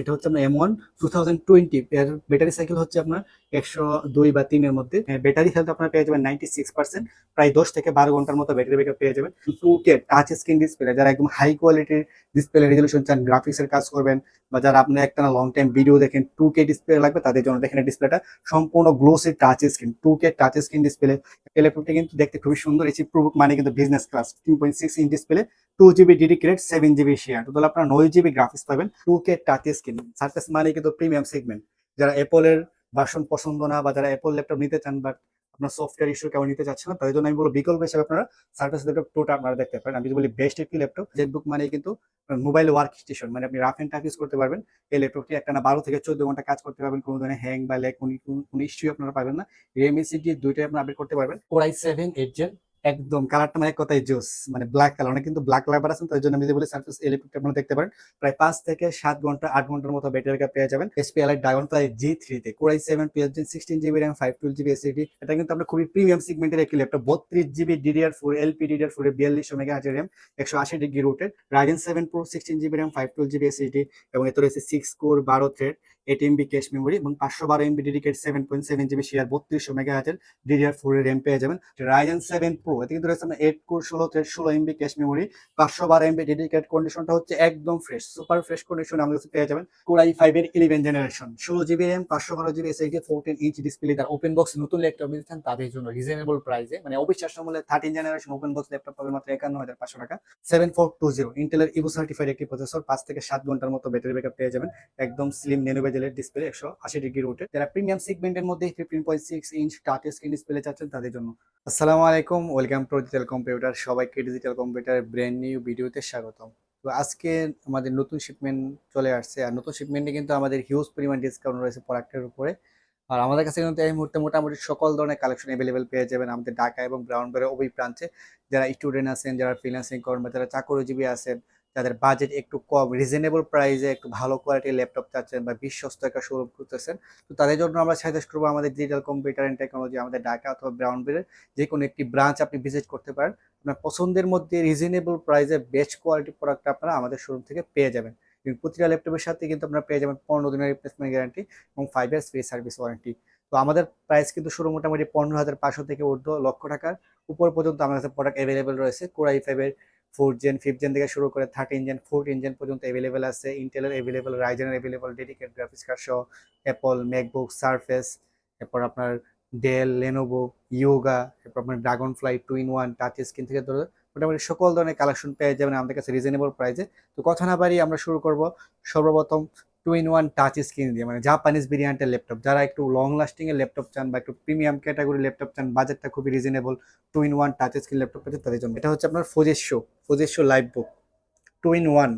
এটা হচ্ছে আপনার M one two thousand twenty battery cycle হচ্ছে আপনার একশো দুই বা তিনের মধ্যে। ব্যাটারি হেলথ আপনার পেয়ে যাবেন নাইনটি সিক্স পার্সেন্ট প্রায় দশ থেকে বারো ঘণ্টার মতো ব্যাটারি ব্যাকআপ পেয়ে যাবেন। Two K touch screen display যারা একদম হাই কোয়ালিটির ডিসপ্লে রেজলিউশন চান গ্রাফিক্সের কাজ করবেন, বা যারা আপনি একটা লং টাইম ভিডিও দেখেন টু কে ডিসপ্লে লাগবে, তাদের জন্য দেখেন ডিসপ্লেটা সম্পূর্ণ glossy touch screen two K touch screen display ল্যাপটপটা কিন্তু দেখতে খুবই সুন্দর, এসি প্রুফ মানে কিন্তু বিজনেস ক্লাস তিন point six inch display two GB dedicated seven GB share total আপনার নয় জিবি গ্রাফিক্স পাবেন two K touch screen surface মানে কিন্তু প্রিমিয়াম সেগমেন্ট যারা অ্যাপলের ভার্সন পছন্দ না বা যারা অ্যাপল ল্যাপটপ নিতে চান বাট আপনার সফটওয়্যার ইস্যু কেউ নিতে চাচ্ছে না, তাদের জন্য আমি বলব বিকল্প হিসেবে আপনারা সার্ফেস ল্যাপটপ টোটা আপনারা দেখতে পারেন। আমি যদি বলি বেস্ট একটি ল্যাপটপ জেটবুক মানে কিন্তু মোবাইল ওয়ার্ক স্টেশন মানে আপনি রাফ অ্যান্ড টাফ ইউজ করতে পারবেন। এই ল্যাপটপটি একটা না বারো থেকে চোদ্দ ঘণ্টা কাজ করতে পারবেন, কোনো ধরনের হ্যাং বা ল্যাক কোনো ইস্যু আপনারা পাবেন না। রেমিসিটি দুইটাই আপনার আপডেট করতে পারবেন। কোরাই সেভেন এইট জেন একদম কালারটা মানে এক কথায় জোস মানে ব্ল্যাক কালার অনেক কিন্তু ব্ল্যাক লাইবার আছেন তার জন্য আমি যদি বলি সার্ফেস ইলেকট্রিক আপনারা দেখতে পারেন, প্রায় পাঁচ থেকে সাত ঘণ্টা, আট ঘণ্টার মতো ব্যাটারি ব্যাকআপ পেয়ে যাবেন। এসপি এসপিএলআই ড্রাগন ফ্লাই জি থ্রিতে core i seven twelve sixteen GB RAM five twelve GB SSD এটা কিন্তু আমরা খুবই প্রিমিয়াম সিগমেন্টের একটি ল্যাপটপ বত্রিশ GB DDR four LP DDR four বিয়াল্লিশ মেগা হাজার র্যাম একশো আশি ডিগ্রি রুটের Ryzen seven pro sixteen GB RAM five twelve GB SSD এবং এতে রয়েছে সিক্স কোর বারো thread eight MB cache memory এবং পাঁচশো বারো MB dedicate seven point seven GB share বত্রিশশো মেগা হাজার ডিডিআর ফোর এর র্যাম পেয়ে যাবেন। রাইজেন সেভেন প্রো এতে কিন্তু রয়েছে আপনার এইট কোর ষোলো থ্রেড ষোলো এমবি ক্যাশ মেমোরি পাঁচশো বারো এমবি ডেডিকেট কন্ডিশনটা হচ্ছে একদম ফ্রেশ সুপার ফ্রেশ কন্ডিশন আমাদের কাছে পেয়ে যাবেন। কোরাই ফাইভ এর ইলেভেন জেনারেশন ষোলো জিবি র্যাম পাঁচশো বারো GB S SSD fourteen inch display তার ওপেন বক্স নতুন ল্যাপটপ নিতে তাদের জন্য রিজনেবল প্রাইসে মানে অবিশ্বাস্য মূল্যে thirteen generation open box laptop পাবেন মাত্র একান্ন হাজার পাঁচশো টাকা। সেভেন ফোর টু জিরো ইন্টেলের ইভো সার্টিফাইড একটি প্রসেসর পাঁচ থেকে সাত ঘণ্টার মতো ব্যাটারি ব্যাকআপ পেয়ে যাবেন। একদম স্লিম নেনো বেজেলের ডিসপ্লে একশো আশি ডিগ্রি রুটে যারা প্রিমিয়াম সেগমেন্টের মধ্যে fifteen point six inch touch screen display চাচ্ছেন, তাদের জন্য। আসসালামু আলাইকুম ওয়েলকাম টু ডিজিটাল কম্পিউটার সবাইকে ডিজিটাল কম্পিউটার ব্র্যান্ড নিউ ভিডিওতে স্বাগতম। তো আজকে আমাদের নতুন শিপমেন্ট চলে আসছে, আর নতুন শিপমেন্টে কিন্তু আমাদের হিউজ পরিমাণ ডিসকাউন্ট রয়েছে প্রোডাক্টের উপরে। আর আমাদের কাছে কিন্তু এই মুহূর্তে মোটামুটি সকল ধরনের কালেকশন অ্যাভেলেবেল পেয়ে যাবেন আমাদের ঢাকা এবং ব্রাউন বেড়ে ওই ব্রাঞ্চে যারা স্টুডেন্ট আছেন, যারা ফ্রিল্যান্সিং করেন বা যারা চাকরিজীবী আছেন যাদের বাজেট একটু কম রিজনেবল প্রাইসে একটু ভালো কোয়ালিটির ল্যাপটপ চাচ্ছেন বা বিশ্বস্ত একটা শোরুম খুঁজতেছেন, তো তাদের জন্য আমরা সাজেস্ট করব আমাদের ডিজিটাল কম্পিউটার অ্যান্ড টেকনোলজি আমাদের ঢাকা অথবা ব্রাউন বেড়ের যে কোনো একটি ব্রাঞ্চ আপনি ভিজিট করতে পারেন। আপনার পছন্দের মধ্যে রিজনেবল প্রাইসে বেস্ট কোয়ালিটি প্রোডাক্ট আপনারা আমাদের শোরুম থেকে পেয়ে যাবেন। প্রতিটা ল্যাপটপের সাথে কিন্তু আপনারা পেয়ে যাবেন পনেরো দিনের রিপ্লেসমেন্ট গ্যারান্টি এবং five years free service warranty তো আমাদের প্রাইস কিন্তু শুরু মোটামুটি পনেরো হাজার পাঁচশো থেকে ঊর্ধ্ব লক্ষ টাকার। উপর পর্যন্ত আমাদের কাছে প্রোডাক্ট অ্যাভেলেবেল রয়েছে। কোরাই ফাইভের ফোর জেন ফিফথ জেন থেকে শুরু করে থার্টিন জেন ফোরটিন জেন পর্যন্ত অ্যাভেলেবেল আছে। ইন্টেলের অ্যাভেলেবেল রাইজেনের অ্যাভেলেবেল ডেডিকেট গ্রাফিক্স কার্ড সহ অ্যাপল ম্যাকবুক সার্ফেস এরপর আপনার ডেল লেনোভো ইয়োগা এরপর আপনার Dragonfly two in one touch screen থেকে ধরে মোটামুটি সকল ধরনের কালেকশন পেয়ে যাবেন আমাদের কাছে রিজনেবল প্রাইসে তো কথা না বাড়ি আমরা শুরু করব। সর্বপ্রথম two in one touch screen দিয়ে মানে জাপানিজ ভেরিয়েন্টের ল্যাপটপ যারা একটু লং লাস্টিং এর ল্যাপটপ চান বা একটু প্রিমিয়াম ক্যাটাগরি ল্যাপটপ চান বাজেটটা খুবই reasonable two in one touch screen laptop পেতে তাদের জন্য। এটা হচ্ছে আপনার Fujitsu Fujitsu LifeBook two in one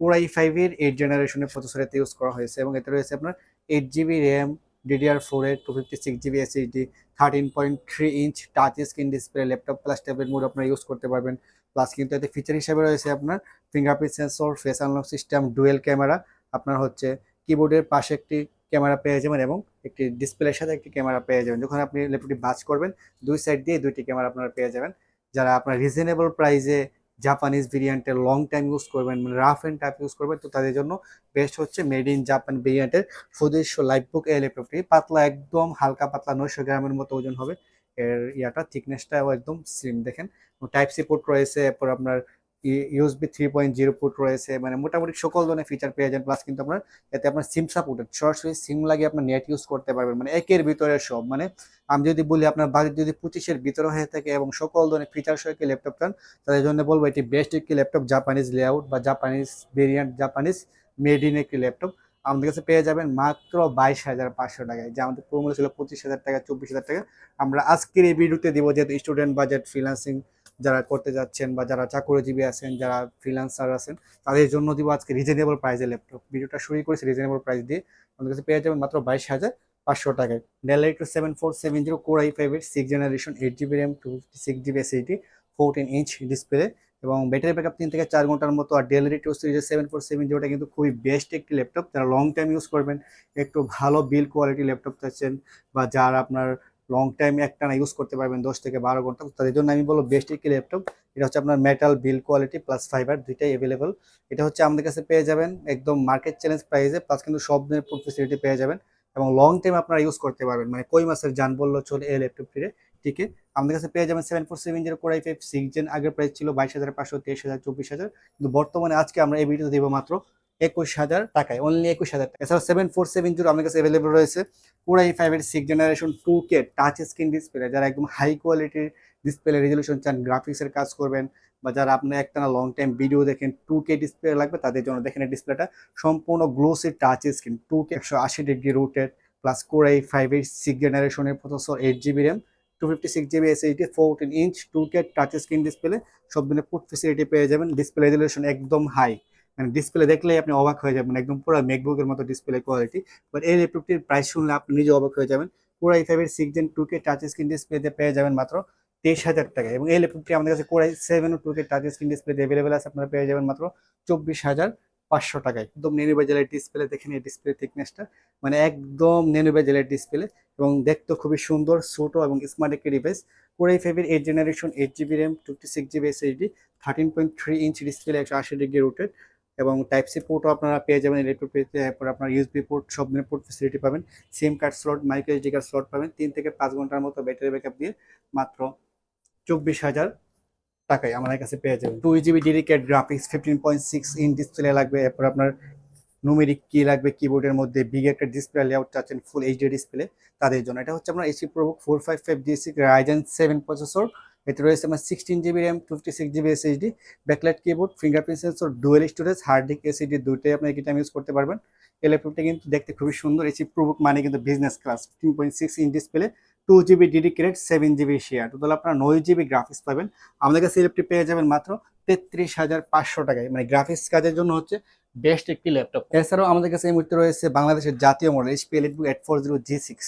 core i ফাইভের এইট জেনারেশনের প্রসেসর এতে ইউজ করা হয়েছে এবং এতে রয়েছে আপনার eight GB RAM DDR four এর two fifty six GB S SSD thirteen point three inch touch screen display laptop plus tablet mode আপনারা ইউজ করতে পারবেন। প্লাস কিন্তু এতে ফিচার হিসেবে রয়েছে আপনার fingerprint sensor face unlock system dual camera আপনার হচ্ছে কিবোর্ডের পাশে একটি ক্যামেরা পেয়ে যাবেন এবং একটি ডিসপ্লের সাথে একটি ক্যামেরা পেয়ে যাবেন। যখন আপনি ল্যাপটপটি বাজ করবেন, দুই সাইড দিয়ে দুইটি ক্যামেরা আপনারা পেয়ে যাবেন। যারা আপনার রিজনেবল প্রাইসে জাপানিজ ভেরিয়েন্টের লং টাইম ইউজ করবেন মানে রাফ অ্যান্ড টাইপ ইউজ করবেন, তো তাদের জন্য বেস্ট হচ্ছে মেড ইন জাপান ভেরিয়েন্টের ফুদেশো লাইফ বুক এই ল্যাপটপটি পাতলা একদম, হালকা পাতলা নয়শো গ্রামের মতো ওজন হবে। এর ইয়াটা থিকনেসটাও একদম স্লিম দেখেন। টাইপ সি পোর্ট রয়েছে, এরপর আপনার ইউএসবি থ্রি পয়েন্ট জিরো ফুট রয়েছে মানে মোটামুটি সকল ধরনের ফিচার পেয়ে যান প্লাস কিন্তু আপনার এতে আপনার সিম সাপোর্টেড সরাসরি সিম লাগিয়ে আপনার নেট ইউজ করতে পারবেন মানে একের ভিতরে সব মানে আমি যদি বলি আপনার বাজেট যদি পঁচিশের ভিতরে হয়ে থাকে এবং সকল ধরনের ফিচার সহ একটি ল্যাপটপ চান, তাদের জন্য বলব এটি বেস্ট একটি ল্যাপটপ জাপানিজ লেআউট বা Japanese variant Japanese made in একটি ল্যাপটপ আমাদের কাছে পেয়ে যাবেন মাত্র বাইশ হাজার পাঁচশো টাকায়, যে আমাদের প্রোমো ছিল পঁচিশ হাজার টাকা, চব্বিশ হাজার টাকা। আমরা আজকের এই ভিডিওতে দিব যেহেতু স্টুডেন্ট বাজেট ফ্রিলান্সিং যারা করতে যাচ্ছেন বা যারা চাকরিজীবী আছেন, যারা ফ্রিলান্সার আছেন, তাদের জন্য দিব আজকে রিজনেবল প্রাইসে ল্যাপটপ ভিডিওটা শুরু করেছি রিজনেবল প্রাইস দিয়ে। আমাদের কাছে পেয়ে যাবেন মাত্র বাইশ হাজার পাঁচশো টাকায়। Dell eight seven four seven zero core I five ফাইভের six generation eight GB RAM two fifty six GB SSD fourteen inch display এবং ব্যাটারি ব্যাকআপ তিন থেকে চার ঘণ্টার মতো। আর ডেল রেট সিরিজের সেভেন ফোর সেভেন জিরোটা কিন্তু খুবই বেস্ট একটি ল্যাপটপ যারা লং টাইম ইউজ করবেন, একটু ভালো বিল কোয়ালিটি ল্যাপটপ চাচ্ছেন বা যারা আপনার লং টাইম একটানা ইউজ করতে পারবেন দশ থেকে বারো ঘণ্টা। তাদের জন্য আমি বলব বেস্ট একটি ল্যাপটপ এটা হচ্ছে আপনার metal build quality plus fibre দুইটাই অ্যাভেলেবল এটা হচ্ছে আমাদের কাছে পেয়ে যাবেন একদম মার্কেট চ্যালেঞ্জ প্রাইসে প্লাস কিন্তু সব ধরনের ফেসিলিটি পেয়ে যাবেন। এবং লং টাইম আপনারা ইউজ করতে পারবেন। মানে কই মাসের যান বলল, চলে এই ল্যাপটপটিতে টিকে আমাদের কাছে পেয়ে যাবেন seven four seven zero core i five six gen আগের প্রাইস ছিল বাইশ হাজার পাঁচশো তেইশ হাজার, চব্বিশ হাজার। কিন্তু বর্তমানে আজকে আমরা এই ভিডিওতে দেবো মাত্র একুশ হাজার টাকায় অনলি একুশ হাজার টাকা এছাড়া সেভেন ফোর সেভেন জিরো আমাদের কাছে অ্যাভেলেবল রয়েছে। কোর আই ফাইভের six generation two K touch screen display যারা একদম হাই কোয়ালিটির ডিসপ্লে রেজলিউশন চান গ্রাফিক্সের কাজ করবেন, বা যারা আপনার একটানা লং টাইম ভিডিও দেখেন টু কে ডিসপ্লে লাগবে, তাদের জন্য দেখেন ডিসপ্লেটা সম্পূর্ণ glossy touch screen two K একশো আশি degree rotated plus core i ফাইভের সিক্স জেনারেশনের processor eight GB RAM two fifty six GB SSD fourteen inch two K touch screen display সব দিনের পুট ফেসিলিটি পেয়ে যাবেন ডিসপ্লে রেজলিউশন একদম high মানে ডিসপ্লে দেখলেই আপনি অবাক হয়ে যাবেন, একদম পুরো মেকবুকের মতো ডিসপ্লে কোয়ালিটি বাট এই ল্যাপটপটির প্রাইস শুনলে আপনি নিজে অবাক হয়ে যাবেন। কোর আই ফাইভের six gen two K touch screen ডিসপ্লেতে পেয়ে যাবেন মাত্র তেইশ হাজার টাকা। এবং এই ল্যাপটপটি আমাদের কাছে core i seven two K touch screen ডিসপ্লেতে অ্যাভেলেবেল আছে, আপনারা পেয়ে যাবেন মাত্র চব্বিশ হাজার পাঁচশো টাকায়। একদম নেনু বাজারের ডিসপ্লে দেখেন এই ডিসপ্লে থিকনেসটা মানে একদম নেনু বাজারের ডিসপ্লে এবং দেখতে খুবই সুন্দর, ছোটো এবং স্মার্ট একটি ডিভাইস কোর ফাইভের eight generation eight GB RAM fifty six GB SHD thirteen point three inch display একশো আশি ডিগ্রি রুটেড এবং টাইপ সি পোর্টও আপনারা পেয়ে যাবেন ল্যাপটপটিতে এরপর আপনার ইউএসবি পোর্ট সব ধরনের পোর্ট ফেসিলিটি পাবেন। SIM card slot micro SD card slot পাবেন। তিন থেকে পাঁচ ঘণ্টার মতো ব্যাটারি ব্যাকআপ দিয়ে মাত্র চব্বিশ হাজার টাকায় আমাদের কাছে পেয়ে যাবেন। Two GB dedicated graphics fifteen point six inch display লাগবে। এরপর আপনার নুমেরিক কি লাগবে কিবোর্ডের মধ্যে বিগ একটা ডিসপ্লে লেআউট চাচ্ছেন ফুল এইচডি ডিসপ্লে তাদের জন্য। এটা হচ্ছে আপনার HP pro four five five G six Ryzen seven processor এতে রয়েছে আমার sixteen GB RAM fifty six GB SSD backlight keyboard fingerprint sensor dual storage hard disk SSD দুইটাই আপনি এটা ইউজ করতে পারবেন। এই ল্যাপটপটা কিন্তু দেখতে খুবই সুন্দর এসি প্রোবুক মানে কিন্তু business class fifteen point six inch display two GB dedicated seven GB share total আপনার নয় জিবি গ্রাফিক্স পাবেন। আমাদের কাছে ল্যাপটপ পেয়ে যাবেন মাত্র তেত্রিশ হাজার পাঁচশো টাকায়। মানে গ্রাফিক্স কাজের জন্য হচ্ছে বেস্ট একটি ল্যাপটপ এছাড়াও আমাদের কাছে এই মুহূর্তে রয়েছে বাংলাদেশের জাতীয় model HP EliteBook eight four zero G six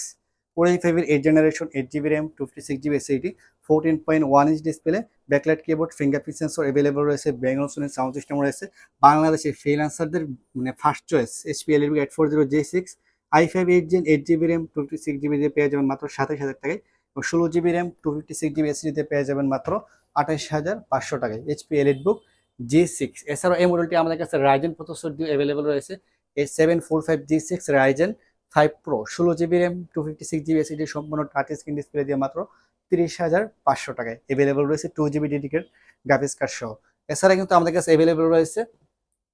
four i ফাইভের eight generation eight GB RAM two fifty six GB SSD fourteen point one inch display backlight keyboard fingerprint sensor available রয়েছে ব্যাঙ্গল সোনের সাউন্ড সিস্টেম রয়েছে বাংলাদেশের ফ্রিল্যান্সারদের মানে first choice HP EliteBook eight four zero G six i five eight gen eight GB RAM two fifty six GB পেয়ে যাবেন মাত্র সাতাশ হাজার টাকায় ষোলো GB RAM two fifty six GB এসএসডিতে পেয়ে যাবেন মাত্র আঠাশ হাজার পাঁচশো টাকায় এইচপি এলিট বুক জি সিক্স এছাড়াও এই মডেলটি আমাদের কাছে রাইজেন প্রসেসর দিয়ে অ্যাভেলেবল রয়েছে, এই seven four five G six Ryzen five pro ষোলো GB RAM two fifty six GB SSD সম্পূর্ণ টাচ স্ক্রিন ডিসপ্লে দিয়ে মাত্র তিরিশ হাজার পাঁচশো টাকায় অ্যাভেলেবল রয়েছে two GB dedicated graphics card সহ। এছাড়া কিন্তু আমাদের কাছে অ্যাভেলেবল রয়েছে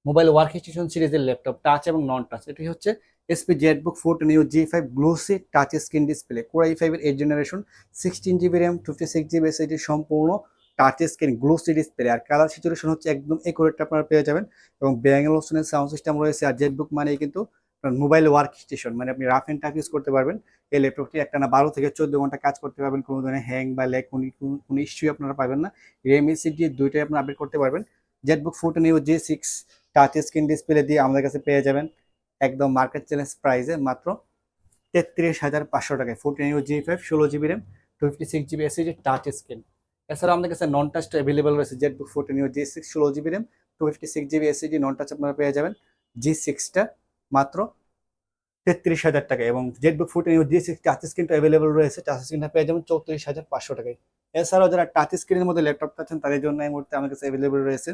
মোবাইল ওয়ার্ক স্টেশন সিরিজের ল্যাপটপ টাচ এবং নন টাচ এটি হচ্ছে HP ZBook fourteen U G five glossy touch screen display core i ফাইভের eight generation sixteen GB RAM fifty six GB SSD সম্পূর্ণ টাচ স্ক্রিন গ্লোসি ডিসপ্লে আর colour situation হচ্ছে একদম accurate আপনারা পেয়ে যাবেন। এবং ব্যাঙ্গলোসনের সাউন্ড সিস্টেম রয়েছে। আর জেটবুক মানেই কিন্তু মোবাইল ওয়ার্ক স্টেশন মানে আপনি রাফ অ্যান্ড টাফ ইউজ করতে পারবেন। এই ল্যাপটপটি একটা না বারো থেকে চোদ্দ ঘণ্টা কাজ করতে পারবেন। কোনো ধরনের হ্যাং বা ল্যাগ কোনো কোনো ইস্যুই আপনারা পাবেন না। র্যাম এসিডি দুইটাই আপনারা আপডেট করতে পারবেন। ZBook fourteen U G six touch screen display দিয়ে আমাদের কাছে পেয়ে যাবেন। একদম মার্কেট চ্যালেঞ্জ প্রাইসে মাত্র তেত্রিশ হাজার পাঁচশো টাকায়। ফোরটিন ইউ জি ফাইভ ষোলো GB RAM two fifty six GB SSD touch screen এছাড়াও আমাদের কাছে নন টাচটা অ্যাভেলেবল রয়েছে ZBook fourteen U G six ষোলো GB RAM two fifty six GB SSD non touch আপনারা পেয়ে যাবেন। জি সিক্সটা মাত্র তেত্রিশ হাজার টাকা এবং ZBook fourteen U G touch স্ক্রিনটা অ্যাভেলেবল রয়েছে। টাচ স্ক্রিনটা পেয়ে যাবেন চৌত্রিশ হাজার পাঁচশো টাকায়। এছাড়াও যারা টাচ স্ক্রিনের মধ্যে ল্যাপটপ পাচ্ছেন তাদের জন্য এই মুহূর্তে আমার কাছে অ্যাভেলেবল রয়েছে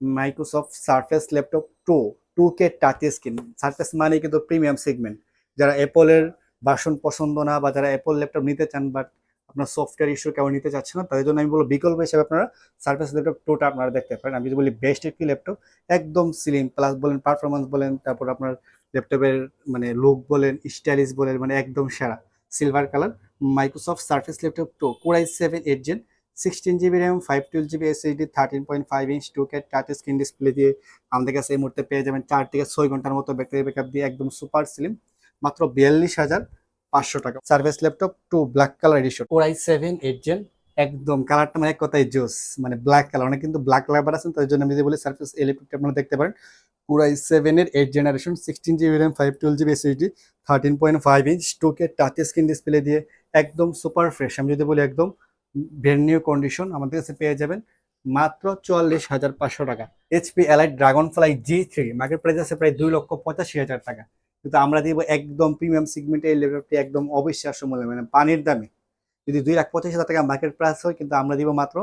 Microsoft Surface laptop two two K touch screen Surface মানে কিন্তু প্রিমিয়াম সেগমেন্ট যারা অ্যাপলের বাসন পছন্দ না বা যারা অ্যাপল ল্যাপটপ নিতে চান বাট আপনার সফটওয়্যার ইস্যু কেউ নিতে চাচ্ছে না, তাদের জন্য আমি বলব বিকল্প হিসেবে আপনারা সার্ফেস ল্যাপটপ টুটা আপনারা দেখতে পারেন। আমি যদি বলি বেস্ট একটি ল্যাপটপ একদম স্লিম প্লাস বলেন পারফরমেন্স বলেন, তারপর আপনার ল্যাপটপের মানে লুক বলেন স্টাইলিশ বলেন মানে একদম সেরা। Silver colour Microsoft Surface laptop two core i seven eight gen sixteen GB RAM five twelve GB S SSD thirteen point five inch two K touch screen display দিয়ে আমাদের কাছে এই মুহূর্তে পেয়ে যাবেন চার থেকে ছয় ঘণ্টার মতো ব্যাটারি ব্যাকআপ দিয়ে একদম সুপার স্লিম মাত্র বিয়াল্লিশ হাজার পাঁচশো টাকা। Surface laptop two black colour edition core i seven eight gen একদম কালারটা মানে এক কথায় জোস মানে ব্ল্যাক কালার অনেক কিন্তু ব্ল্যাক লাইবার আছেন তাদের জন্য আমি যদি বলি সার্ফেস এই ল্যাপটপটা আপনারা দেখতে পারেন। কোরাই সেভেনের eight generation sixteen GB RAM five twelve GB SSD thirteen point five inch two K touch screen display দিয়ে একদম সুপার ফ্রেশ আমি যদি বলি একদম ব্র্যান্ড নিউ কন্ডিশন আমাদের কাছে পেয়ে যাবেন মাত্র চুয়াল্লিশ হাজার পাঁচশো টাকা। HP elite Dragonfly G three market price আছে প্রায় দুই লক্ষ পঁচাশি হাজার টাকা। কিন্তু আমরা দিব একদম প্রিমিয়াম সেগমেন্টে এই ল্যাপটপটি একদম অবিশ্বাস্য মূল্যে মানে পানির দামে। যদি দুই লাখ পঁচিশ হাজার টাকা মার্কেট প্রাইস হয়, কিন্তু আমরা দিব মাত্র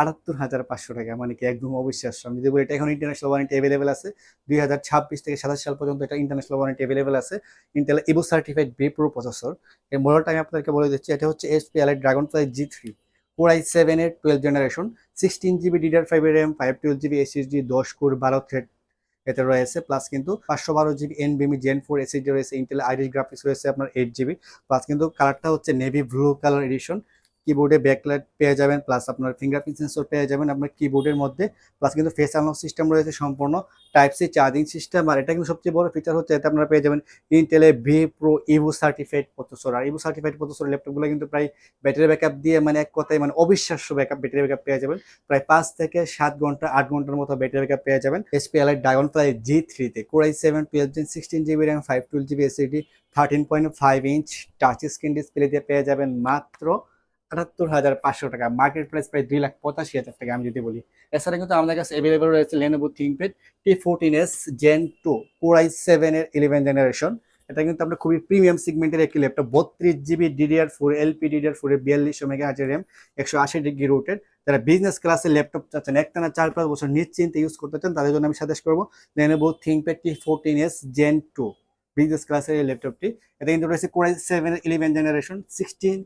আটাত্তর হাজার পাঁচশো টাকা মানে কি একদম অবিশ্বাস্য। আমি যদি বলি এটা এখন ইন্টারন্যাশনাল ওয়ারেন্টি অ্যাভেলেবেল আছে, দুই হাজার ছাব্বিশ থেকে সাতাশ সাল পর্যন্ত এটা ইন্টারন্যাশনাল ওয়ারেন্টি অ্যাভেলেবেল আছে। Intel Evo certified vPro processor এর মডেলটা আমি আপনাদেরকে বলে দিচ্ছি, এটা হচ্ছে HP elite Dragonfly G three core i seven এর twelve generation sixteen GB DDR five RAM five twelve GB SSD দশ কোর বারো থ্রেড এতে রয়েছে। প্লাস কিন্তু পাঁচশো বারো জিবি এনবিএমি জেন ফোর এসএসডি রয়েছে ইন্টেল আইরিশ গ্রাফিক্স রয়েছে আপনার এইট জিবি প্লাস কিন্তু কালারটা হচ্ছে নেভি ব্লু কালার এডিশন কিবোর্ডে ব্যাকলাইট পেয়ে যাবেন প্লাস আপনার ফিঙ্গারপ্রিন্ট সেন্সর পেয়ে যাবেন আপনার কিবোর্ডের মধ্যে প্লাস কিন্তু ফেস আনলক সিস্টেম রয়েছে সম্পূর্ণ টাইপ সি চার্জিং সিস্টেম আর এটা কিন্তু সবচেয়ে বড় ফিচার হচ্ছে এতে আপনারা পেয়ে যাবেন ইন্টেলে vPro Evo certified processor আর ইভো সার্টিফাইড প্রসেসর ল্যাপটপগুলো কিন্তু প্রায় ব্যাটারি ব্যাকআপ দিয়ে মানে এক কথায় মানে অবিশ্বাস্য ব্যাকআপ ব্যাটারি ব্যাকআপ পেয়ে যাবেন। প্রায় পাঁচ থেকে সাত ঘণ্টা, আট ঘণ্টার মতো ব্যাটারি ব্যাকআপ পেয়ে যাবেন। HP elite Dragonfly G থ্রিতে core i seven twelve gen sixteen GB RAM five twelve GB SSD thirteen point five inch touch screen display দিয়ে পেয়ে যাবেন মাত্র আটাত্তর হাজার পাঁচশো টাকা। মার্কেট প্রাইস প্রায় দুই লাখ পঁচাশি হাজার টাকা, আমি যদি বলি। এছাড়া কিন্তু আমাদের কাছে অ্যাভেলেবল রয়েছে Lenovo ThinkPad T fourteen S gen two core i seven এর ইলেভেন জেনারেশন এটা কিন্তু আমরা খুবই প্রিমিয়াম সেগমেন্টের একটি ল্যাপটপ বত্রিশ GB DDR four LP DDR four বিয়াল্লিশ মেগা হাজার র্যাম একশো আশি ডিগ্রি রুটের যারা বিজনেস ক্লাসের ল্যাপটপ চাচ্ছেন, একটানা চার পাঁচ বছর নিশ্চিন্তে ইউজ করতে চান, তাদের জন্য আমি সাজেস্ট করব Lenovo ThinkPad T fourteen S gen two business ক্লাসের এই ল্যাপটপটি এটা কিন্তু রয়েছে core i seven eleven generation sixteen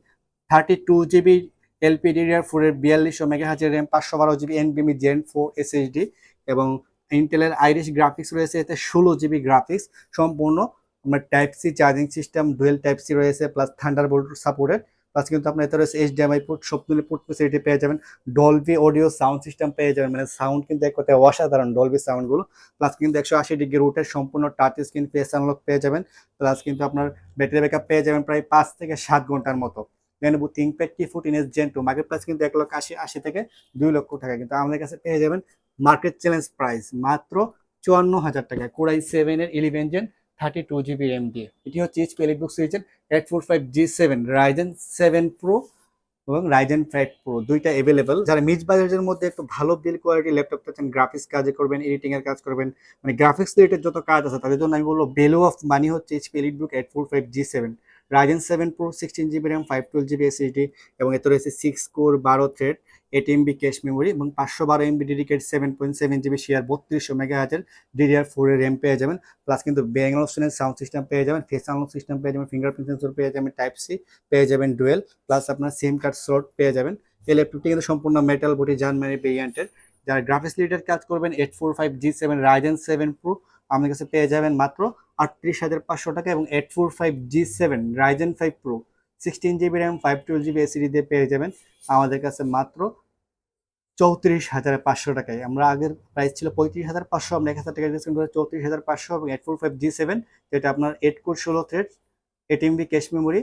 thirty two GB LPDDR ফোরের বিয়াল্লিশ মেগা হাজার র্যাম, পাঁচশো বারো জিবি এনবিএমি জেন ফোর এসএসডি এবং ইন্টেলের আইরিশ গ্রাফিক্স রয়েছে, এতে ষোলো জিবি গ্রাফিক্স সম্পূর্ণ। আপনার type C charging system dual type C রয়েছে plus Thunderbolt supported plus কিন্তু আপনার এতে রয়েছে এইচডিএমআই পোর্ট সব মিলে পোর্ট ফেসিলিটি পেয়ে যাবেন। ডলবি অডিও সাউন্ড সিস্টেম পেয়ে যাবেন মানে সাউন্ড কিন্তু এক কথায় অসাধারণ ডলবি সাউন্ডগুলো প্লাস কিন্তু একশো আশি ডিগ্রি রুটের সম্পূর্ণ টাচ স্ক্রিন ফেস আনলক পেয়ে যাবেন। প্লাস কিন্তু আপনার ব্যাটারি ব্যাকআপ পেয়ে যাবেন প্রায় পাঁচ থেকে সাত ঘণ্টার মতো। Lenovo ThinkPad T fourteen S gen two market price কিন্তু এক লক্ষ আশি আশি থেকে দুই লক্ষ টাকা। কিন্তু আমাদের কাছে পেয়ে যাবেন মার্কেট চ্যালেঞ্জ প্রাইস মাত্র চুয়ান্ন হাজার টাকা। কোরাই সেভেন এর eleven gen thirty two GB RAM দিয়ে। এটি হচ্ছে এইচপি এলিটবুক সিরিজের eight four five G seven Ryzen seven pro এবং রাইজেন ফাইভ প্রো দুইটা অ্যাভেলেবল যারা মিজ বাজারের মধ্যে একটু ভালো বিল কোয়ালিটি ল্যাপটপ চাচ্ছেন গ্রাফিক্স কাজে করবেন এডিটিং এর কাজ করবেন মানে গ্রাফিক্স রিলেটেড যত কাজ আছে, তাদের জন্য আমি বলব ভ্যালু অফ মানি হচ্ছে HP EliteBook eight four five G seven Ryzen seven pro sixteen GB RAM five twelve GB SSD এবং এতে রয়েছে সিক্স কোর বারো thread eight MB cache memory এবং পাঁচশো বারো MB dedicated seven point seven GB share বত্রিশশো mega হাজার DDR ফোরের র্যাম পেয়ে যাবেন। প্লাস কিন্তু ব্যাঙ্গলোসনের সাউন্ড সিস্টেম পেয়ে যাবেন ফেস আনলক সিস্টেম পেয়ে যাবেন ফিঙ্গারপ্রিন্ট সেন্সর পেয়ে যাবেন টাইপ সি পেয়ে যাবেন ডুয়েল প্লাস আপনার সিম কার্ড স্লট পেয়ে যাবেন। এই ল্যাপটপটি কিন্তু সম্পূর্ণ মেটাল বডি জার্মানি ভেরিয়েন্টের যারা গ্রাফিক্স লিডার কাজ করবেন eight four five G seven Ryzen seven pro আমাদের কাছে পেয়ে যাবেন মাত্র আটত্রিশ হাজার পাঁচশো টাকা এবং eight four five G seven Ryzen five pro sixteen GB RAM five twelve GB SSD দিয়ে পেয়ে যাবেন আমাদের কাছে মাত্র চৌত্রিশ হাজার পাঁচশো টাকায়। আমরা আগের প্রাইস ছিল পঁয়ত্রিশ হাজার পাঁচশো, আমরা এক হাজার টাকা ডিসকাউন্ট করে চৌত্রিশ হাজার পাঁচশো এবং eight four five G seven যেটা আপনার এইট কোর ষোলো thread eight MB MB cache memory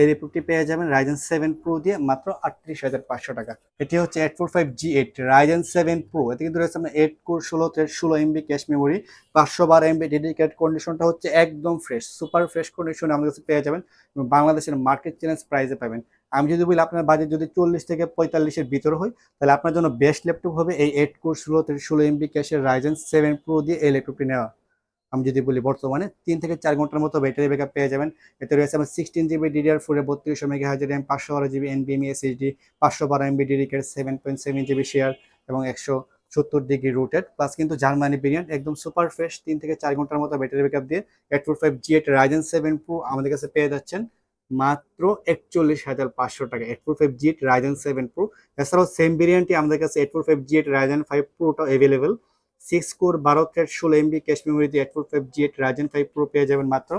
এই রিপোর্টটি পেয়ে যাবেন রাইজেন সেভেন প্রো দিয়ে মাত্র আটত্রিশ হাজার পাঁচশো টাকা। এটি হচ্ছে eight four five G eight Ryzen seven pro এতে কিন্তু রয়েছে আপনার এইট কোর ষোলো থ্রেড ষোলো এমবি ক্যাশ মেমোরি পাঁচশো বারো এমবি ডেডিকেট কন্ডিশনটা হচ্ছে একদম ফ্রেশ সুপার ফ্রেশ কন্ডিশনে আমাদের কাছে পেয়ে যাবেন এবং বাংলাদেশের মার্কেট চ্যালেঞ্জ প্রাইসে পাবেন। আমি যদি বলি আপনার বাজেট যদি চল্লিশ থেকে পঁয়তাল্লিশের ভিতরে হয়, তাহলে আপনার জন্য বেস্ট ল্যাপটপ হবে এই এইট কোর ষোলো থেকে ষোলো এমবি ক্যাশের রাইজেন সেভেন প্রো দিয়ে এই ল্যাপটপটি নেওয়া। আমি যদি বলি বর্তমানে, তিন থেকে চার ঘণ্টার মতো ব্যাটারি ব্যাকআপ পেয়ে যাবেন। এতে রয়েছে আমার সিক্সটিন জিবি ডিডিআর ফোরে বত্রিশশো মেগা হাজার র্যাম পাঁচশো বারো জিবি এনবিএমই এসএসডি পাঁচশো বারো MB dedicated seven point seven GB share এবং একশো সত্তর ডিগ্রি রুটেড প্লাস কিন্তু জার্মানি ভেরিয়েন্ট একদম সুপার ফ্রেশ তিন থেকে চার ঘণ্টার মতো ব্যাটারি ব্যাকআপ দিয়ে eight four five G eight Ryzen seven pro আমাদের কাছে পেয়ে যাচ্ছেন মাত্র একচল্লিশ হাজার পাঁচশো টাকা। Eight four five G eight Ryzen seven pro এছাড়াও সেম ভেরিয়েন্টই আমাদের কাছে eight four five G eight Ryzen five প্রোটা available six core বারো থ্রেড ষোলো এমবি ক্যাশ মেমোরি দিয়ে eight four five G eight Ryzen five pro পেয়ে যাবেন মাত্র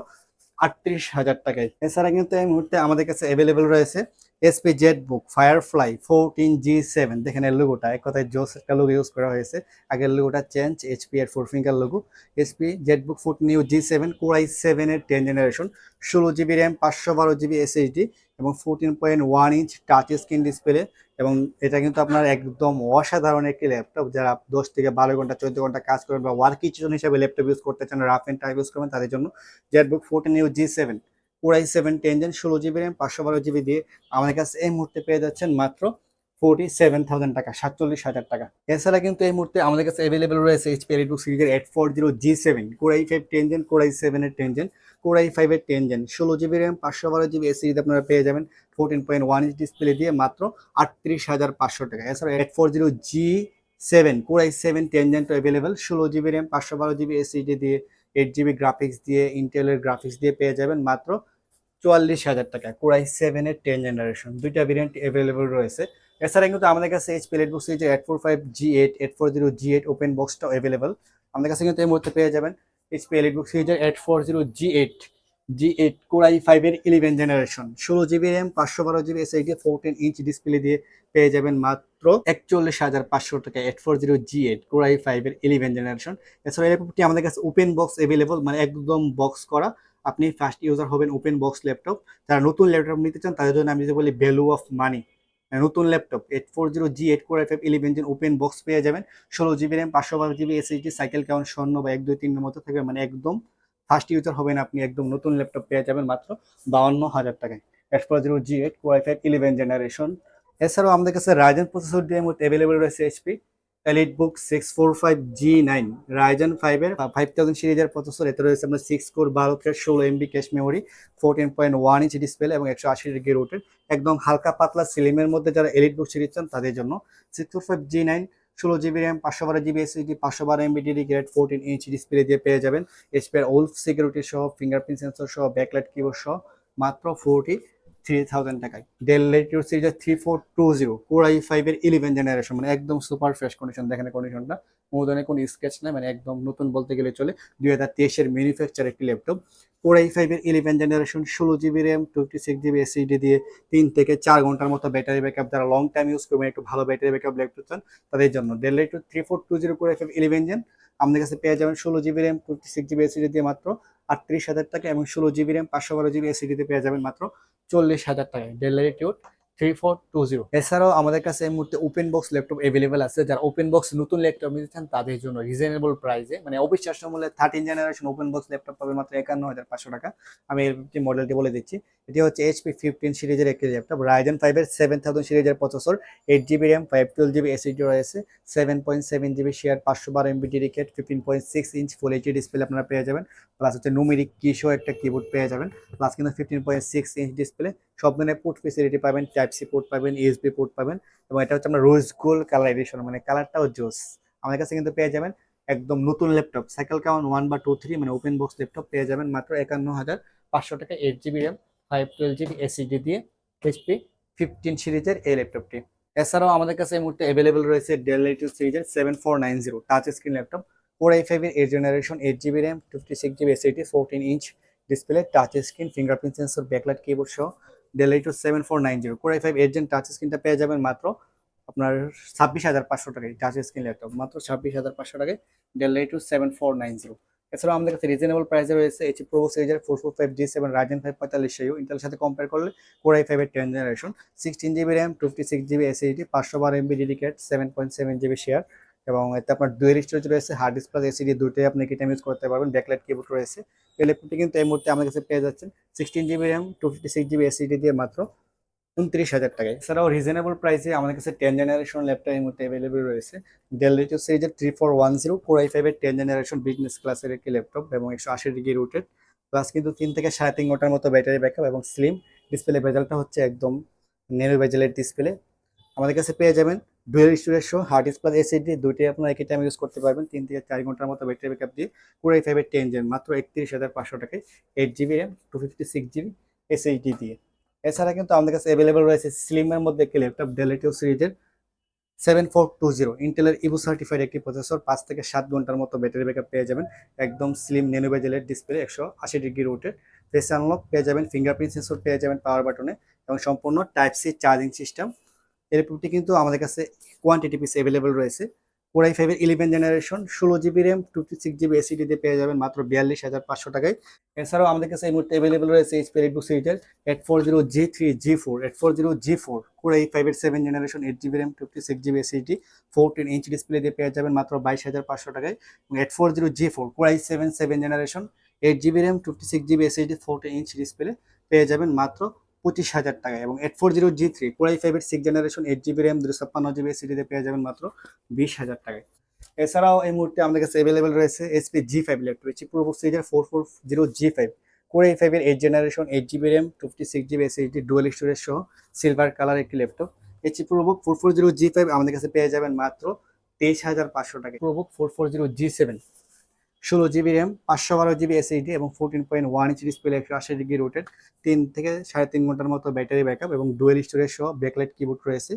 আটত্রিশ হাজার টাকায়। এছাড়া কিন্তু এই মুহূর্তে আমাদের কাছে অ্যাভেলেবেল রয়েছে HP ZBook Firefly fourteen G seven দেখেন এর লোগোটা এক কথায় জোস একটা লোগো ইউজ করা হয়েছে। আগের লোগোটা চেঞ্জ এইচপি এর four finger logo HP ZBook fourteen U G seven core i সেভেনের টেন জেনারেশন ষোলো জিবি র্যাম পাঁচশো বারো জিবি এসএইচডি এবং fourteen point one inch touch screen display এবং এটা কিন্তু আপনার একদম অসাধারণ একটি ল্যাপটপ যারা দশ থেকে বারো ঘণ্টা, চোদ্দ ঘণ্টা কাজ করবেন বা ওয়ার্ক কিচেন হিসেবে ল্যাপটপ ইউজ করতে চান রাফ এন্ড টাইপ ইউজ করবেন, তাদের জন্য ZBook fourteen U G seven core i seven ten gen ষোলো জিবি র্যাম পাঁচশো বারো জিবি দিয়ে আমাদের কাছে এই মুহূর্তে পেয়ে যাচ্ছেন মাত্র ফোর্টি সেভেন থাউজেন্ড টাকা, সাতচল্লিশ হাজার টাকা। এছাড়া কিন্তু এই মুহূর্তে আমাদের কাছে অ্যাভেলেবেল রয়েছে এইচপি এলিটবুক সিরিজের eight four zero G seven core i five ten gen core i সেভেনের টেন জেন কোরাই ফাইভের টেন জেন ষোলো জিবি র্যাম পাঁচশো বারো জিবি এ সিরিজ আপনারা পেয়ে যাবেন। Fourteen point one inch display দিয়ে মাত্র আটত্রিশ হাজার পাঁচশো টাকা। এছাড়া eight four zero G seven core i seven ten gen তো অ্যাভেলেবেল ষোলো জিবি র্যাম পাঁচশো বারো জিবি এসএসডি দিয়ে এইট জিবি গ্রাফিক্স দিয়ে ইন্টেলের গ্রাফিক্স দিয়ে পেয়ে যাবেন মাত্র চুয়াল্লিশ হাজার টাকা। কোরাই সেভেনের টেন জেনারেশন দুইটা ভেরিয়েন্ট অ্যাভেলেবল রয়েছে। এছাড়া কিন্তু আমাদের কাছে এইচ প্লেট বুক সিরিজের eight four five G eight eight four zero G eight open বক্সটাও available আমাদের কাছে কিন্তু এই মুহূর্তে পেয়ে যাবেন। এইচ প্লেট বুক সিরিজের eight four zero G eight G eight core i ফাইভের ইলেভেন জেনারেশন ষোলো জিবি র্যাম পাঁচশো বারো GB SSD fourteen inch display দিয়ে পেয়ে যাবেন মাত্র একচল্লিশ হাজার পাঁচশো টাকা eight four zero G eight core i ফাইভের ইলেভেন জেনারেশন এছাড়া ল্যাপটপটি আমাদের কাছে ওপেন বক্স অ্যাভেলেবল মানে একদম বক্স করা। আপনি ফার্স্ট ইউজার হবেন ওপেন বক্স ল্যাপটপ যারা নতুন ল্যাপটপ নিতে চান, তাদের জন্য আমি যদি বলি ভ্যালু অফ মানি নতুন laptop eight four zero G eight four F eleven gen open box পেয়ে যাবেন। ষোলো জিবি র্যাম পাঁচশো বারো জিবি এসএসডি সাইকেল কেমন স্বর্ণ বা এক, দুই, তিন মতো থাকবে। মানে একদম ফার্স্ট ইউজার হবেন আপনি, একদম নতুন ল্যাপটপ পেয়ে যাবেন মাত্র বাউন্ন হাজার টাকায়। Eight four zero G eight four F eleven generation এছাড়াও আমাদের কাছে রাজেন প্রসেসর ডিএম অ্যাভেলেবল রয়েছে HP Elite book six four five G nine Ryzen ফাইভের ফাইভ থাউজেন্ড সিরিজের প্রসেসর। এতে রয়েছে আপনার সিক্স কোর বারো থেকে ষোলো MB cache memory fourteen point one inch display এবং একশো আশি ডিগ্রি রোটের একদম হালকা পাতলা সিলিমের মধ্যে যারা এলিট বুক সিরিজ চান, তাদের জন্য six four five G nine ষোলো জিবি র্যাম পাঁচশো বারো জিবি এসএসডি পাঁচশো বারো MB DD grade fourteen inch display দিয়ে পেয়ে যাবেন। এইচপিআর ওলফ সিকিউরিটি সহ ফিঙ্গারপ্রিন্ট সেন্সর সহ ব্যাকলাইট কিবোর্ড সহ, মাত্র ফোরটি থ্রি থাউজেন্ড টাকায়। ডেল লেটিউর সিরিজের three four two zero core I ফাইভের ইলেভেন জেনারেশন মানে একদম সুপার ফ্রেশ কন্ডিশন দেখেন কন্ডিশনটা মোদনে কোনো স্কেচ নাই মানে একদম নতুন বলতে গেলে চলে। দুই হাজার তেইশের ম্যানুফ্যাকচার একটি ল্যাপটপ কোর আই ফাইভের ইলেভেন জেনারেশন ষোলো GB RAM twenty six GB SSD দিয়ে তিন থেকে চার ঘণ্টার মতো ব্যাটারি ব্যাকআপ যারা লং টাইম ইউজ করবেন, একটু ভালো ব্যাটারি ব্যাকআপ ল্যাপটপ চান, তাদের জন্য। Dell Latitude three four two zero core I five eleven gen আমাদের কাছে পেয়ে যাবেন ষোলো GB RAM twenty six GB SSD দিয়ে মাত্র আটত্রিশ হাজার টাকা এবং ষোলো জিবি র্যাম পাঁচশো বারো জিবি এসিডিতে পেয়ে যাবেন মাত্র চল্লিশ হাজার টাকা Dell Latitude three four two zero এছাড়াও আমাদের কাছে এই মুহূর্তে ওপেন বক্স ল্যাপটপ অ্যাভেলেবেল আছে। যারা ওপেন বক্স নতুন ল্যাপটপ নিতে চান, তাদের জন্য রিজনেবল প্রাইসে মানে অবিশ্বাস্য মূল্যে thirteen generation open box laptop পাবে মাত্র একান্ন হাজার পাঁচশো টাকা। আমি এর মডেলটি বলে দিচ্ছি, এটি হচ্ছে এইচপি ফিফটিন সিরিজের একটি ল্যাপটপ রাইজেন ফাইভের সেভেন থাউজেন্ড সিরিজের processor eight GB RAM five twelve GB SSD রয়েছে seven point seven GB share পাঁচশো বারো MB dedicated fifteen point six inch full HD display আপনারা পেয়ে যাবেন। প্লাস হচ্ছে নুমেরিক কিসো একটা কিবোর্ড পেয়ে যাবেন। প্লাস কিন্তু fifteen point six inch display সব ধরনের পোর্ট ফেসিলিটি পাবেন টাইপ সি পোর্ট পাবেন ইউএসবি পোর্ট পাবেন এবং এটা হচ্ছে আমরা রোজ গোল্ড কালার এডিশন মানে কালারটাও জোস। আমাদের কাছে কিন্তু পেয়ে যাবেন একদম নতুন ল্যাপটপ সাইকেল কাউন ওয়ান বা টু থ্রি মানে ওপেন বক্স ল্যাপটপ পেয়ে যাবেন মাত্র একান্ন হাজার পাঁচশো টাকা eight GB RAM five twelve GB SSD দিয়ে এইচপি ফিফটিন সিরিজের এই ল্যাপটপটি এছাড়াও আমাদের কাছে এই মুহূর্তে অ্যাভেলেবল রয়েছে ডেল লেটিভ সিরিজের seven four nine zero touch screen laptop four I ফাইভের eight generation eight GB RAM fifty six GB SSD fourteen inch display touch screen fingerprint sensor backlight keyboard সহ Dell eight seven four nine zero core I five eight gen touch স্ক্রিনটা পেয়ে যাবেন মাত্র আপনার ছাব্বিশ হাজার পাঁচশো টাকায় টাচ স্ক্রিন ল্যাপটপ মাত্র ছাব্বিশ হাজার পাঁচশো টাকায় Dell eight seven four nine zero এছাড়াও আমাদের কাছে রিজনেবল প্রাইসে রয়েছে এইচ প্রো সিরিজের four four five G seven Ryzen five পঁয়তাল্লিশ ইউ ইন্টেলের সাথে কম্পেয়ার করলে কোর আই ফাইভের ten generation sixteen GB RAM fifty six GB SSD পাঁচশো বারো MB dedicated seven point seven GB share এবং এতে আপনার দুই স্টোরেজ রয়েছে হার্ড ডিস্ক প্লাস এসিডি দুটোই আপনি কিটা ইউজ করতে পারবেন ব্যাকলাইট কিবোর্ড রয়েছে। এই ল্যাপটপটি কিন্তু এই মুহূর্তে আমার কাছে পেয়ে যাচ্ছেন sixteen GB RAM two fifty six GB SSD দিয়ে মাত্র উনত্রিশ হাজার টাকায়। এছাড়াও রিজনেবল প্রাইসে আমাদের কাছে টেন জেনারেশন ল্যাপটপ এই মুহূর্তে অ্যাভেলেবল রয়েছে। ডেল রিটো সিরিজের three four one zero four I ফাইভের টেন জেনারেশন বিজনেস ক্লাসের একটি ল্যাপটপ এবং একশো আশি ডিগ্রি রুটেড প্লাস কিন্তু তিন থেকে সাড়ে তিন ঘণ্টার মতো ব্যাটারি ব্যাকআপ এবং স্লিম ডিসপ্লে বেজালটা হচ্ছে একদম নেরো বেজালের ডিসপ্লে আমাদের কাছে পেয়ে যাবেন dual storage hard disk plus দুইটাই আপনারা একই টাইম ইউজ করতে পারবেন। তিন থেকে চার ঘণ্টার মতো ব্যাটারি ব্যাকআপ দিয়ে পুরো এই ফাইভের টেন জেন মাত্র একত্রিশ হাজার পাঁচশো টাকায় eight GB RAM two fifty six GB SSD দিয়ে। এছাড়া কিন্তু আমাদের কাছে অ্যাভেলেবল রয়েছে স্লিমের মধ্যে একটি ল্যাপটপ ডেলিটিও সিরিজের সেভেন ফোর টু জিরো ইন্টেলের ইভো সার্টিফাইড একটি প্রসেসর পাঁচ থেকে সাত ঘণ্টার মতো ব্যাটারি ব্যাকআপ পেয়ে যাবেন। একদম স্লিম নেনোবেজেলের ডিসপ্লে একশো আশি ডিগ্রি রোটের ফেস আনলক পেয়ে যাবেন ফিঙ্গারপ্রিন্ট সেন্সর পেয়ে যাবেন পাওয়ার বাটনে এবং সম্পূর্ণ টাইপ সি চার্জিং সিস্টেম ল্যাপটপটি কিন্তু আমাদের কাছে কোয়ান্টিটি পিস অ্যাভেলেবল রয়েছে। কোরাই ফাইভের ইলেভেন জেনারেশন ষোলো GB RAM fifty six GB SSD দিয়ে পেয়ে যাবেন মাত্র বিয়াল্লিশ হাজার পাঁচশো টাকায়। এছাড়াও আমাদের কাছে এই মুহূর্তে অ্যাভেলেবল রয়েছে এইচ এইচপি রেডবুক সিরিজের eight four zero G three G four eight four zero G four core i ফাইভের seven generation eight GB RAM fifty six GB SSD fourteen inch display দিয়ে পেয়ে যাবেন মাত্র বাইশ হাজার পাঁচশো টাকায়। এবং eight four zero G four core i seven seven generation eight GB RAM fifty six GB SSD fourteen inch display পেয়ে যাবেন মাত্র পঁচিশ হাজার টাকা এবং eight four zero G three core i ফাইভের six generation eight GB RAM দুশো ছাপ্পান্ন জিবি সিটিতে পেয়ে যাবেন মাত্র বিশ হাজার টাকায়। এছাড়াও এই মুহূর্তে আমাদের কাছে অ্যাভেলেবেল রয়েছে SP G five laptop AC pro সিরিজের four four zero G five core i ফাইভের eight generation eight GB RAM fifty six GB SSD dual storage সহ সিলভার কালার একটি laptop HP ProBook four four zero G five আমাদের কাছে পেয়ে যাবেন মাত্র তেইশ হাজার পাঁচশো টাকা ProBook four four zero G seven ষোলো জিবি র্যাম, পাঁচশো বারো জিবি এসএইচডি এবং ফোরটিন পয়েন্ট ওয়ান ইঞ্চি ডিসপ্লে একশো আশি ডিগ্রি রোটেড তিন থেকে সাড়ে তিন ঘণ্টার মতো ব্যাটারি ব্যাকআপ এবং ডুয়েল স্টোরেজ সহ ব্যাকলাইট কিবোর্ড রয়েছে।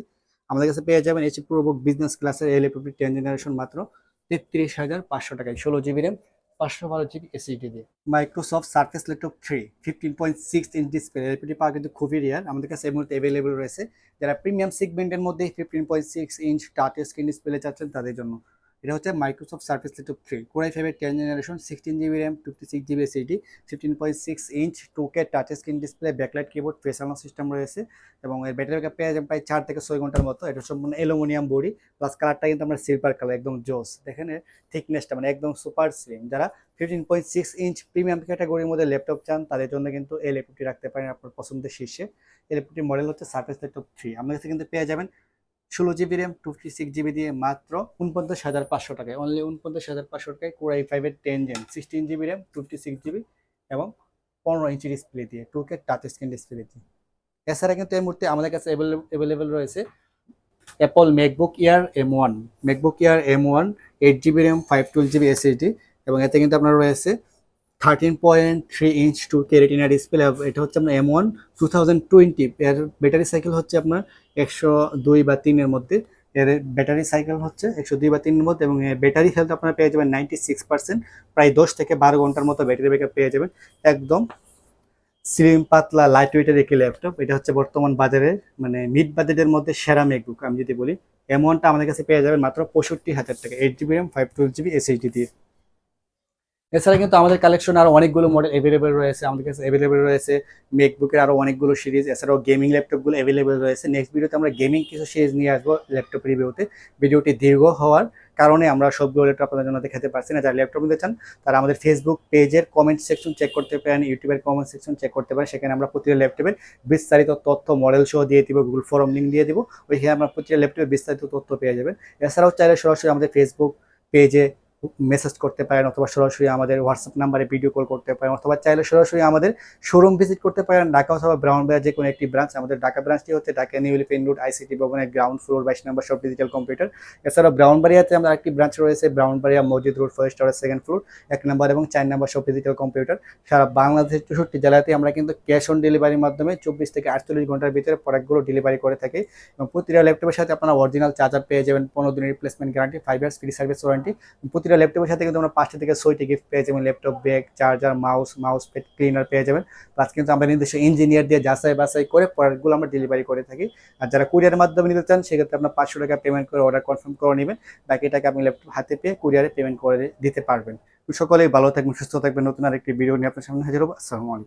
আমাদের কাছে পেয়ে যাবেন এইচপি প্রোবুক বিজনেস ক্লাসের এই ল্যাপটপটি টেন জেনারেশন মাত্র তেত্রিশ হাজার পাঁচশো টাকায়। ষোলো জিবি র্যাম, পাঁচশো বারো জিবি এসএইচডি দিয়ে। Microsoft Surface laptop three fifteen point six inch display ল্যাপটপটি পাওয়া কিন্তু খুবই রেয়ার আমাদের কাছে এই মুহূর্তে অ্যাভেলেবল রয়েছে। যারা প্রিমিয়াম সেগমেন্টের মধ্যে fifteen point six inch touch screen display চাচ্ছেন তাদের জন্য। এটা হচ্ছে Microsoft Surface laptop three core i ফাইভের ten generation sixteen GB RAM fifty six GB SSD fifteen point six inch two K touch screen display backlight keyboard face unlock system রয়েছে এবং এর battery backup পেয়ে প্রায় চার থেকে ছয় ঘণ্টার মতো। এটা সম্পূর্ণ অ্যালুমিনিয়াম বডি প্লাস কালারটা কিন্তু আমরা সিলভার কালার একদম জোস। দেখেন থিকনেসটা মানে একদম সুপার স্লিম যারা fifteen point six inch premium ক্যাটাগরির মধ্যে ল্যাপটপ চান, তাদের জন্য কিন্তু এই ল্যাপটপটি রাখতে পারেন আপনার পছন্দের শীর্ষে। এই ল্যাপটপটির মডেল হচ্ছে সার্ফেস ল্যাপটপ থ্রি আমাদের কাছে কিন্তু পেয়ে যাবেন ষোলো GB RAM, two fifty six GB দিয়ে মাত্র উনপঞ্চাশ হাজার পাঁচশো টাকায়। অনলি উনপঞ্চাশ হাজার পাঁচশো টাকায় কোরাই ফাইভের ten gen sixteen GB RAM two fifty six GB এবং পনেরো ইঞ্চি ডিসপ্লে দিয়ে two K touch screen display দিয়ে। এছাড়া কিন্তু এই মুহূর্তে আমাদের কাছে অ্যাভেলেবেল রয়েছে Apple MacBook Air M one MacBook Air M one eight GB RAM five twelve GB SSD এবং এতে কিন্তু আপনার রয়েছে thirteen point three inch two K retina display এটা হচ্ছে আপনার M one two thousand twenty এর ব্যাটারি সাইকেল হচ্ছে আপনার একশো দুই বা তিনের মধ্যে। এর ব্যাটারি সাইকেল হচ্ছে একশো দুই বা তিনের মধ্যে এবং ব্যাটারি হেলথ আপনারা পেয়ে যাবেন নাইনটি সিক্স পার্সেন্ট প্রায় দশ থেকে বারো ঘণ্টার মতো ব্যাটারি ব্যাকআপ পেয়ে যাবেন। একদম স্লিম পাতলা লাইট ওয়েটের একটি ল্যাপটপ এটা হচ্ছে বর্তমান বাজারে মানে মিড বাজেটের মধ্যে সেরা ম্যাকবুক আমি যদি বলি। এমনটা আমাদের কাছে পেয়ে যাবেন মাত্র পঁয়ষট্টি হাজার টাকা eight GB RAM five twelve GB SSD দিয়ে। এছাড়া কিন্তু আমাদের কালেকশন আরও অনেকগুলো মডেল অ্যাভেলেবেল রয়েছে, আমাদের কাছে অ্যাভেলেবেল রয়েছে মেকবুকের আরও অনেকগুলো সিরিজ এছাড়াও গেমিং ল্যাপটপগুলো অ্যাভেলেবেল রয়েছে। নেক্সট ভিডিওতে আমরা গেমিং কিছু সিরিজ নিয়ে আসব ল্যাপটপ রিভিউতে ভিডিওটি দীর্ঘ হওয়ার কারণে আমরা সবগুলো ল্যাপটপ আপনাদের জন্য দেখাতে পারছি না। যারা ল্যাপটপ নিতে চান, তারা আমাদের ফেসবুক পেজের কমেন্ট সেকশন চেক করতে পারেন ইউটিউবের কমেন্ট সেকশন চেক করতে পারেন। সেখানে আমরা প্রতিটা ল্যাপটপের বিস্তারিত তথ্য মডেল সহ দিয়ে দিব গুগল ফরম লিঙ্ক দিয়ে দিব। ওইখানে আমরা প্রতিটা ল্যাপটপের বিস্তারিত তথ্য পেয়ে যাবেন। এছাড়াও চাইলে সরাসরি আমাদের ফেসবুক পেজে মেসেজ করতে পারেন অথবা সরাসরি আমাদের হোয়াটসঅ্যাপ নাম্বারে ভিডিও কল করতে পারেন অথবা চাইলে সরাসরি আমাদের শোরুম ভিজিট করতে পারেন, ঢাকা অথবা ব্রাউন বাজার যে কোনো একটি ব্রাঞ্চ আমাদের ঢাকা ব্রাঞ্চটি হচ্ছে Dhaka new elephant road ICT ভবনের গ্রাউন্ড ফ্লোর বাইশ নম্বর সব ডিজিটাল কম্পিউটার এছাড়াও ব্রাউনবাড়িয়াতে আমরা একটি ব্রাঞ্চ রয়েছে Brahmanbaria Masjid road first tower second floor এক নম্বর এবং চার নম্বর সব ডিজিটাল কম্পিউটার সারা বাংলাদেশের চৌষট্টি জেলাতে আমরা কিন্তু ক্যাশ অন ডেলিভারির মাধ্যমে চব্বিশ থেকে আটচল্লিশ ঘণ্টার ভিতরে প্রোডাক্টগুলো ডেলিভারি করে থাকি। এবং প্রতিটা ল্যাপটপের সাথে আপনারা অরিজিনাল চার্জার পেয়ে যাবেন, পনেরো দিনের replacement guarantee five years free service warranty প্রতিটা ল্যাপটপের সাথে কিন্তু আমরা পাঁচটা থেকে ছয়টি গিফট পেয়ে যাবেন। Laptop bag charger mouse mouse pad cleaner পেয়ে যাবেন। প্লাস কিন্তু আমরা নির্দিষ্ট ইঞ্জিনিয়ার দিয়ে যাচাই বাছাই করে প্রোডাক্টগুলো আমরা ডেলিভারি করে থাকি। আর যারা কুরিয়ারের মাধ্যমে নিতে চান, সেক্ষেত্রে আপনার পাঁচশো টাকা পেমেন্ট করে অর্ডার কনফার্ম করে নেবেন। বাকি টাকা আপনি ল্যাপটপ হাতে পেয়ে কুরিয়ারে পেমেন্ট করে দিতে পারবেন। সকলেই ভালো থাকবেন, সুস্থ থাকবেন। নতুন আরেকটি ভিডিও নিয়ে আপনার সামনে হাজির হব। আসসালামু আলাইকুম।